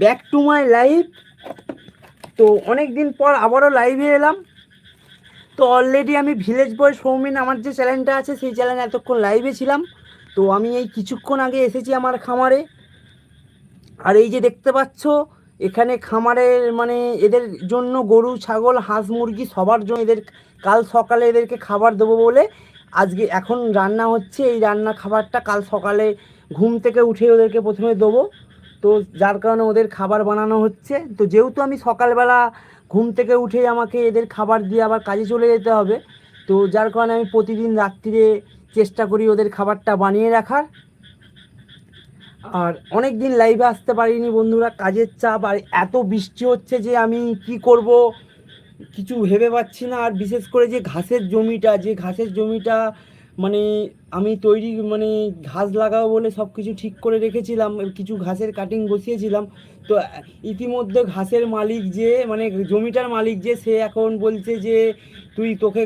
Back to my life তো অনেক দিন পর আবারও লাইভে এলাম। তো অলরেডি আমি ভিলেজ বয় সৌমিন আমার যে চ্যানেলটা আছে, সেই চ্যানেলে এতক্ষণ লাইভে ছিলাম। তো আমি এই কিছুক্ষণ আগে এসেছি আমার খামারে। আর এই যে দেখতে পাচ্ছ, এখানে খামারের মানে এদের জন্য গরু, ছাগল, হাঁস, মুরগি সবার জন্য এদের কাল সকালে এদেরকে খাবার দেবো বলে আজকে এখন রান্না হচ্ছে। এই রান্না খাবারটা কাল সকালে ঘুম থেকে উঠে ওদেরকে প্রথমে দেবো। তো যার কারণে ওদের খাবার বানানো হচ্ছে। তো যেহেতু আমি সকালবেলা ঘুম থেকে উঠে আমাকে এদের খাবার দিয়ে আবার কাজে চলে যেতে হবে, তো যার কারণে আমি প্রতিদিন রাত্রিরে চেষ্টা করি ওদের খাবারটা বানিয়ে রাখার। আর অনেক দিন লাইভে আসতে পারিনি বন্ধুরা, কাজের চাপ, আর এত বৃষ্টি হচ্ছে যে আমি কি করব কিছু ভেবে পাচ্ছি না। আর বিশেষ করে যে ঘাসের জমিটা, যে ঘাসের জমিটা মানে আমি তৈরি মানে ঘাস লাগাবো বলে সব কিছু ঠিক করে রেখেছিলাম, কিছু ঘাসের কাটিং বসিয়েছিলাম। তো, ইতিমধ্যে ঘাসের মালিক যে মানে জমিটার মালিক যে, সে এখন বলছে যে, তুই তোকে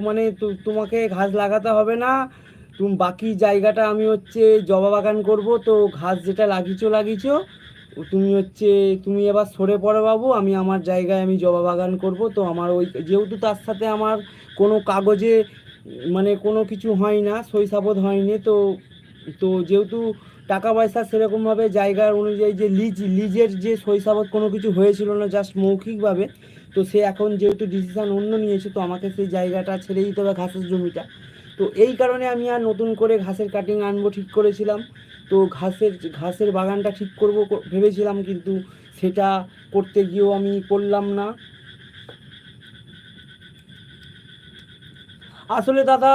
মানে তোমাকে ঘাস লাগাতে হবে না। তুমি, বাকি জায়গাটা আমি হচ্ছে জবা বাগান করব। তো ঘাস যেটা লাগিয়েছো লাগিয়েছো। তুমি হচ্ছে, তুমি এবার সরে পড়ো বাবু, আমি আমার জায়গায় আমি জবা বাগান করব। তো আমার ওই, যেহেতু তার সাথে আমার কোনো কাগজে মানে কোনো কিছু হয় না শৈশাবোধ হয়নি। তো তো যেহেতু টাকা পয়সা সেরকমভাবে জায়গার অনুযায়ী যে লিজ, লিজের যে শৈশাবোধ কোনো কিছু হয়েছিল না জাস্ট মৌখিকভাবে, তো সে এখন যেহেতু ডিসিশন অন্য নিয়েছে, তো আমাকে সেই জায়গাটা ছেড়ে দিতে হবে ঘাসের জমিটা। তো এই কারণে আমি আর নতুন করে ঘাসের কাটিং আনব ঠিক করেছিলাম। তো ঘাসের ঘাসের বাগানটা ঠিক করব ভেবেছিলাম, কিন্তু সেটা করতে গিয়েও আমি করলাম না। আসলে দাদা,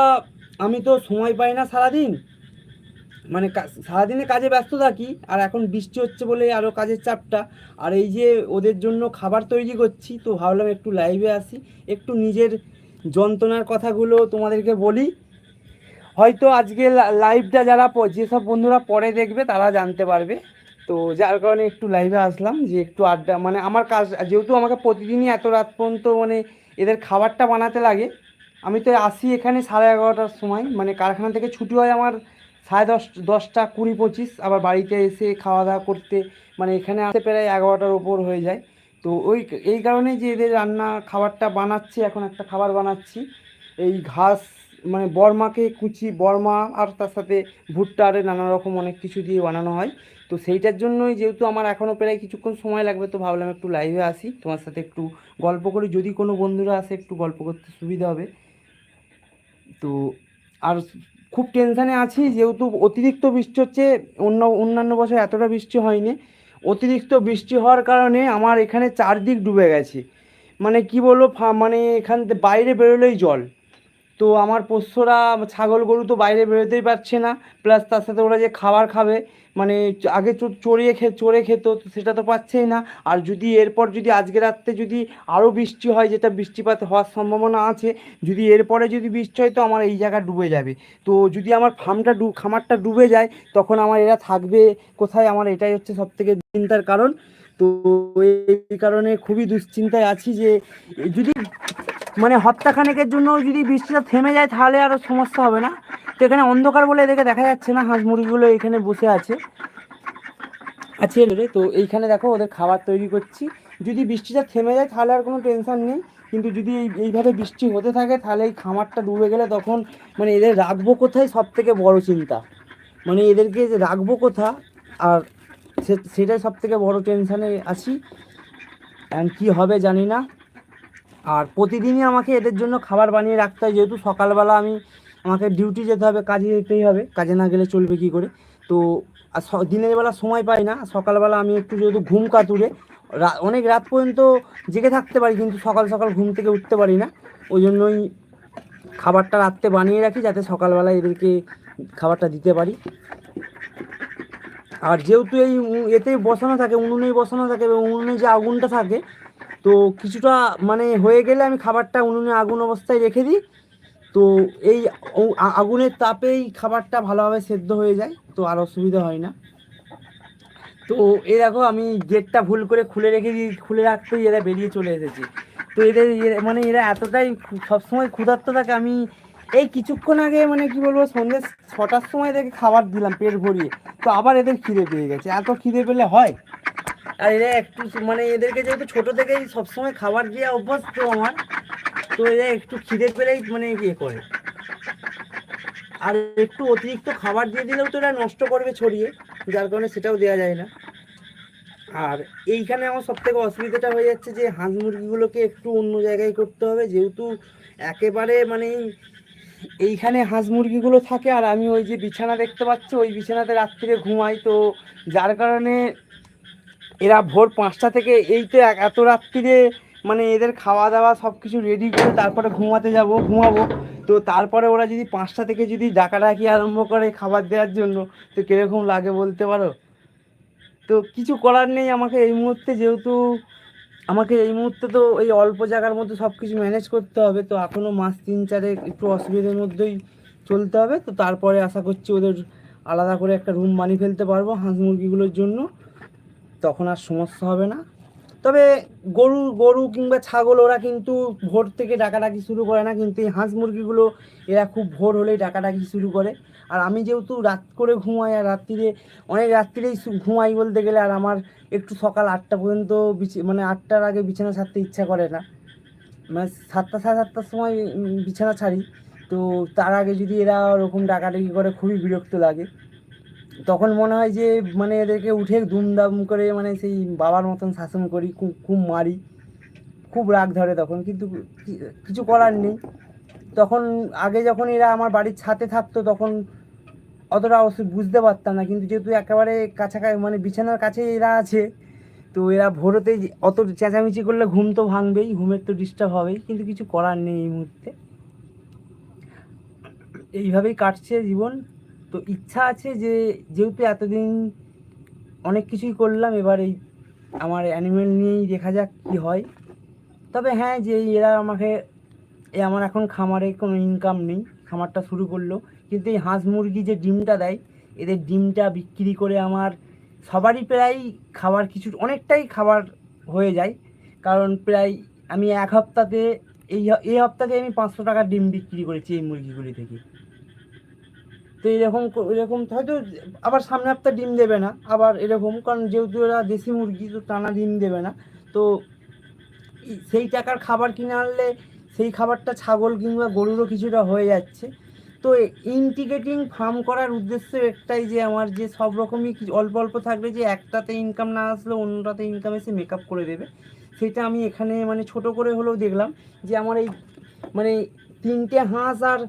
আমি তো সময় পাই না সারাদিন। মানে সারাদিনে কাজে ব্যস্ত থাকি, আর এখন বৃষ্টি হচ্ছে বলে আরও কাজের চাপটা। আর এই যে ওদের জন্য খাবার তৈরি করছি, তো ভাবলাম একটু লাইভে আসি। একটু নিজের যন্ত্রণার কথাগুলো তোমাদেরকে বলি। হয়তো আজকে লাইভটা যারা যেসব বন্ধুরা পরে দেখবে, তারা জানতে পারবে। তো যার কারণে একটু লাইভে আসলাম, যে একটু আড্ডা মানে আমার কাজ, যেহেতু আমাকে প্রতিদিনই এত রাত পর্যন্ত মানে এদের খাবারটা বানাতে লাগে আমি তো আসি এখানে সাড়ে এগারোটার সময়। মানে কারখানা থেকে ছুটি হয় আমার সাড়ে দশ, দশটা কুড়ি পঁচিশ। আবার বাড়িতে এসে খাওয়া দাওয়া করতে মানে এখানে আসতে প্রায় এগারোটার ওপর হয়ে যায়। তো ওই, এই কারণে যে এদের রান্না খাবারটা বানাচ্ছি, এখন একটা খাবার বানাচ্ছি। এই ঘাস মানে বর্মাকে কুচি, বর্মা আর তার সাথে ভুট্টা আরে নানা রকম অনেক কিছু দিয়ে বানানো হয়। তো সেইটার জন্যই যেহেতু আমার এখনও প্রায় কিছুক্ষণ সময় লাগবে, তো ভাবলাম একটু লাইভে আসি। তোমার সাথে একটু গল্প করি। যদি কোনো বন্ধুরা আসে, একটু গল্প করতে সুবিধা হবে। তো আর খুব টেনশানে আছি, যেহেতু অতিরিক্ত বৃষ্টি হচ্ছে, অন্য, অন্যান্য বছর এতটা বৃষ্টি হয়নি। অতিরিক্ত বৃষ্টি হওয়ার কারণে আমার এখানে চারদিক ডুবে গেছে। মানে কি বলব মানে এখান থেকে বাইরে বেরোলেই জল। তো আমার পোষ্যরা ছাগল গরু তো বাইরে বেরোতেই পারছে না প্লাস তার সাথে ওরা যে খাবার খাবে মানে আগে চড়িয়ে খে, চড়ে খেত সেটা তো পাচ্ছেই না। আর যদি এরপর যদি আজকে রাত্রে যদি আরও বৃষ্টি হয়, যেটা বৃষ্টিপাত হওয়ার সম্ভাবনা আছে, যদি এরপরে যদি বৃষ্টি হয়, তো আমার এই জায়গা ডুবে যাবে। তো যদি আমার ফার্মটা ডু, খামারটা ডুবে যায়, তখন আমার এরা থাকবে কোথায়? আমার এটাই হচ্ছে সব থেকে চিন্তার কারণ। তো এই কারণে খুবই দুশ্চিন্তায় আছি যে যদি মানে হপ্তাখানেকের জন্য যদি বৃষ্টিটা থেমে যায়, তাহলে আরও সমস্যা হবে না। তো এখানে অন্ধকার বলে এদেরকে দেখা যাচ্ছে না, হাঁস মুরগিগুলো এখানে বসে আছে। আছে রে তো এইখানে দেখো ওদের খাবার তৈরি করছি। যদি বৃষ্টিটা থেমে যায়, তাহলে আর কোনো টেনশন নেই। কিন্তু যদি এই, এইভাবে বৃষ্টি হতে থাকে, তাহলে এই খামারটা ডুবে গেলে তখন মানে এদের রাখব কোথায় সব থেকে বড় চিন্তা। মানে এদেরকে রাখব কোথা? আর সেটাই সব থেকে বড় টেনশানে আছি। এখন কী হবে জানি না। আর প্রতিদিনই আমাকে এদের জন্য খাবার বানিয়ে রাখতে হয়, যেহেতু সকালবেলা আমি, আমাকে ডিউটি যেতে হবে, কাজে যেতেই হবে, কাজে না গেলে চলবে কী করে? তো, আর দিনের বেলা সময় পাই না, সকালবেলা আমি একটু যেহেতু ঘুম কাতুরে অনেক রাত পর্যন্ত জেগে থাকতে পারি, কিন্তু সকাল সকাল ঘুম থেকে উঠতে পারি না। ওই জন্যই খাবারটা রাত্রে বানিয়ে রাখি, যাতে সকালবেলা এদেরকে খাবারটা দিতে পারি। আর যেহেতু এই এতে বসানো থাকে, উনুনেই বসানো থাকে এবং উনুনে যে আগুনটা থাকে, তো কিছুটা মানে হয়ে গেলে আমি খাবারটা উনুনে আগুন অবস্থায় রেখে দিই। তো এই আগুনের তাপেই খাবারটা ভালোভাবে সেদ্ধ হয়ে যায়, তো আর অসুবিধা হয় না। তো এ দেখো, আমি গেটটা ভুল করে খুলে রেখে দিই, খুলে রাখতেই এরা বেরিয়ে চলে এসেছে। তো এদের মানে এরা এতটাই সবসময় ক্ষুধার্ত থাকে, আমি এই কিছুক্ষণ আগে মানে কি বলব, সন্ধ্যে ছটার সময় থেকে খাবার দিলাম, পেট ভরিয়ে। তো আবার এদের খিদে পেয়ে গেছে। এত খিদে পেলে হয়? আর এরা একটু মানে এদেরকে যেহেতু ছোটো থেকেই সবসময় খাবার দিয়ে অভ্যাস তো আমার, তো এরা একটু খিদে পেলেই মানে ইয়ে করে। আর একটু অতিরিক্ত খাবার দিয়ে দিলেও তো এরা নষ্ট করবে ছড়িয়ে, যার কারণে সেটাও দেওয়া যায় না। আর এইখানে আমার সব থেকে অসুবিধাটা হয়ে যাচ্ছে যে হাঁস মুরগিগুলোকে একটু অন্য জায়গায় করতে হবে, যেহেতু একেবারে মানে এইখানে হাঁস মুরগিগুলো থাকে আর আমি ওই যে বিছানা দেখতে পাচ্ছি, ওই বিছানাতে রাত্রিরে ঘুমাই। তো যার কারণে এরা ভোর পাঁচটা থেকে এই তো এত রাত্রিরে মানে এদের খাওয়া দাওয়া সব কিছু রেডি করে তারপরে ঘুমাতে যাব, ঘুমাবো। তো তারপরে ওরা যদি পাঁচটা থেকে যদি ডাকাডাকি আরম্ভ করে খাবার দেওয়ার জন্য, তো কীরকম লাগে বলতে পারো? তো কিছু করার নেই আমাকে এই মুহূর্তে, যেহেতু আমাকে এই মুহূর্তে তো এই অল্প জায়গার মধ্যে সব কিছু ম্যানেজ করতে হবে, তো এখনও মাস তিন চারে একটু অসুবিধার মধ্যেই চলতে হবে, তো তারপরে আশা করছি ওদের আলাদা করে একটা রুম বানিয়ে ফেলতে পারব হাঁস মুরগিগুলোর জন্য। তখন আর সমস্যা হবে না। তবে গরু গরু কিংবা ছাগল ওরা কিন্তু ভোর থেকে ডাকাডাকি শুরু করে না, কিন্তু এই হাঁস মুরগিগুলো এরা খুব ভোর হলেই ডাকাডাকি শুরু করে। আর আমি যেহেতু রাত করে ঘুমাই, আর রাত্রিরে, অনেক রাত্রিরেই ঘুমাই বলতে গেলে, আর আমার একটু সকাল আটটা পর্যন্ত মানে আটটার আগে বিছানা ছাড়তে ইচ্ছা করে না। মানে সাতটা, সাড়ে সাতটার সময় বিছানা ছাড়ি। তো তার আগে যদি এরা ওরকম ডাকাডাকি করে, খুবই বিরক্ত লাগে। তখন মনে হয় যে মানে এদেরকে উঠে দুমদাম করে মানে সেই বাবার মতন শাসন করি, খুব মারি। খুব রাগ ধরে তখন, কিন্তু কিছু করার নেই। তখন আগে যখন এরা আমার বাড়ির ছাতে থাকতো, তখন অতটা অবশ্যই বুঝতে পারতাম না। কিন্তু যেহেতু একেবারে কাছাকাছি মানে বিছানার কাছে এরা আছে, তো এরা ভোরতে অত চেঁচামেচি করলে ঘুম তো ভাঙবেই, ঘুমের তো ডিস্টার্ব হবেই, কিন্তু কিছু করার নেই এই মুহূর্তে। এইভাবেই কাটছে জীবন। তো ইচ্ছা আছে যে, যেহেতু এতদিন অনেক কিছুই করলাম, এবার এই আমার অ্যানিমেল নিয়েই দেখা যাক কী হয়। তবে হ্যাঁ যে এরা আমাকে এই আমার এখন খামারে কোনো ইনকাম নেই, খামারটা শুরু করল। কিন্তু এই হাঁস মুরগি যে ডিমটা দেয়, এদের ডিমটা বিক্রি করে আমার সবারই প্রায় খাবার কিছু, অনেকটাই খাবার হয়ে যায়। কারণ প্রায় আমি এক হপ্তাতে, এই এই হপ্তাতে আমি পাঁচশো টাকার ডিম বিক্রি করেছি এই মুরগিগুলি থেকে। তো এরকম এরকম হয়তো আবার সামনে হপ্তাহ ডিম দেবে না, আবার এরকম, কারণ যেহেতু এরা দেশি মুরগি, তো টানা ডিম দেবে না। তো সেই টাকার খাবার কিনে আনলে সেই খাবারটা ছাগল কিংবা গরুরও কিছুটা হয়ে যাচ্ছে। তো ইন্টিগ্রেটিং ফার্ম করার উদ্দেশ্য একটাই যে আমার যে সব রকমই অল্প অল্প থাকবে যে একটাতে ইনকাম না আসলে অন্যটাতে ইনকাম এসে মেকআপ করে দেবে। সেটা আমি এখানে মানে ছোট করে হলেও দেখলাম যে আমার এই মানে তিনটে হাঁস আর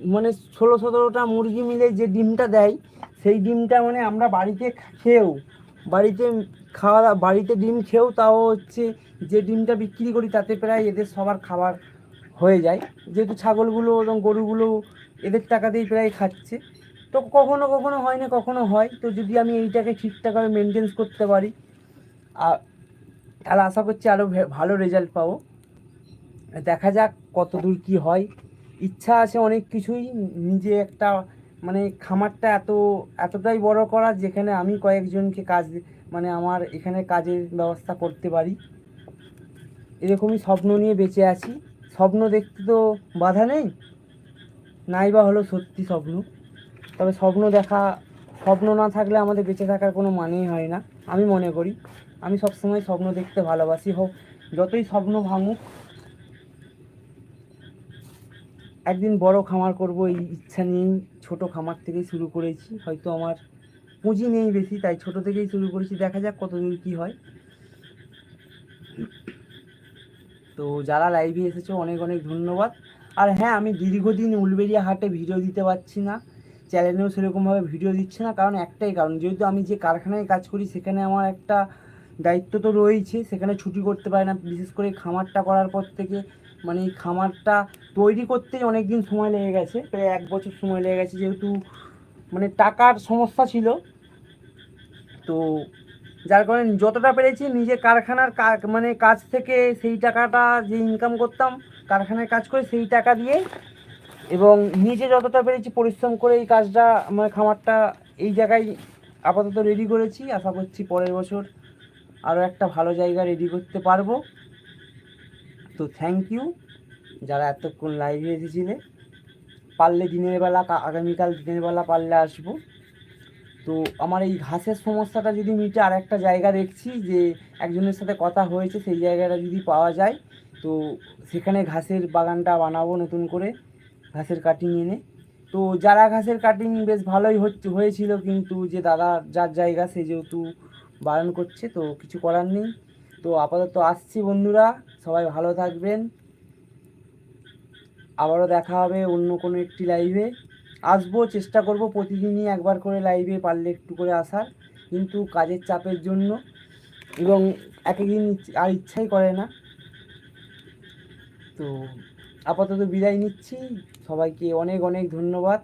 মানে ষোলো সতেরোটা মুরগি মিলে যে ডিমটা দেয়, সেই ডিমটা মানে আমরা বাড়িতে খেয়েও, বাড়িতে খাওয়া বাড়িতে ডিম খেয়েও তাও হচ্ছে যে ডিমটা বিক্রি করি তাতে প্রায় এদের সবার খাবার হয়ে যায়। যেহেতু ছাগলগুলো এবং গরুগুলো এদের টাকাতেই প্রায় খাচ্ছে। তো কখনো কখনো হয় না, কখনো হয়। তো যদি আমি এইটাকে ঠিকঠাকভাবে মেনটেন্স করতে পারি আর তাহলে আশা করছি আরও ভালো রেজাল্ট পাবো। দেখা যাক কত দূর কী হয়। ইচ্ছা আছে অনেক কিছুই নিজে একটা মানে খামারটা এত, এতটাই বড় করা যেখানে আমি কয়েকজনকে কাজ মানে আমার এখানে কাজের ব্যবস্থা করতে পারি। এরকমই স্বপ্ন নিয়ে বেঁচে আছি। স্বপ্ন দেখতে তো বাধা নেই নাই বা হলো সত্যি স্বপ্ন। তবে স্বপ্ন দেখা, স্বপ্ন না থাকলে আমাদের বেঁচে থাকার কোনো মানেই হয় না, আমি মনে করি। আমি সবসময় স্বপ্ন দেখতে ভালোবাসি, হোক, যতই স্বপ্ন ভাঙুক একদিন বড় খামার করব, এই ইচ্ছা নিয়েই ছোট খামার থেকেই শুরু করেছি। হয়তো আমার পুঁজি নেই বেশি, তাই ছোট থেকেই শুরু করেছি। দেখা যাক কতদূর কী হয়। তো যারা লাইভে এসেছ, অনেক অনেক ধন্যবাদ। আর হ্যাঁ আমি দীর্ঘদিন উলবেরিয়া হাটে ভিডিও দিতে পারছি না। চ্যানেলেও সেরকমভাবে ভিডিও দিচ্ছে না, কারণ একটাই কারণ, যেহেতু আমি যে কারখানায় কাজ করি, সেখানে আমার একটা দায়িত্ব তো রয়েছে সেখানে ছুটি করতে পারি না, বিশেষ করে খামারটা করার পর থেকে। মানে খামারটা তৈরি করতেই অনেক দিন সময় লেগে গেছে, প্রায় এক বছর সময় লেগে গেছে যেহেতু মানে টাকার সমস্যা ছিল। তো যার কারণে যতটা পেরেছি নিজে কারখানার মানে কাজ থেকে সেই টাকাটা যে ইনকাম করতাম, কারখানায় কাজ করে সেই টাকা দিয়ে এবং নিজে যতটা পেরেছি পরিশ্রম করে এই কাজটা মানে খামারটা এই জায়গায় আপাতত রেডি করেছি। আশা করছি পরের বছর আরও একটা ভালো জায়গা রেডি করতে পারব। তো থ্যাংক ইউ যারা এতক্ষণ লাইভে এসেছিলে। পারলে দিনের বেলা আগামীকাল দিনের বেলা পারলে আসব। তো আমার এই ঘাসের সমস্যাটা যদি মিটে আর একটা জায়গা দেখছি যে একজনের সাথে কথা হয়েছে, সেই জায়গাটা যদি পাওয়া যায়, তো সেখানে ঘাসের বাগানটা বানাবো নতুন করে, ঘাসের কাটিং এনে। তো যারা ঘাসের কাটিং বেশ ভালোই হচ্ছে, হয়েছিল কিন্তু যে দাদা, যার জায়গা সে যেহেতু বারণ করছে, তো কিছু করার নেই। তো আপাতত আসছি বন্ধুরা, সবাই ভালো থাকবেন। আবারও দেখা হবে অন্য কোনো একটি লাইভে আসব, চেষ্টা করব প্রতিদিনই একবার করে লাইভে পারলে একটু করে আসার, কিন্তু কাজের চাপের জন্য এবং এক একদিন আর ইচ্ছাই করে না। তো আপাতত বিদায় নিচ্ছি। সবাইকে অনেক অনেক ধন্যবাদ।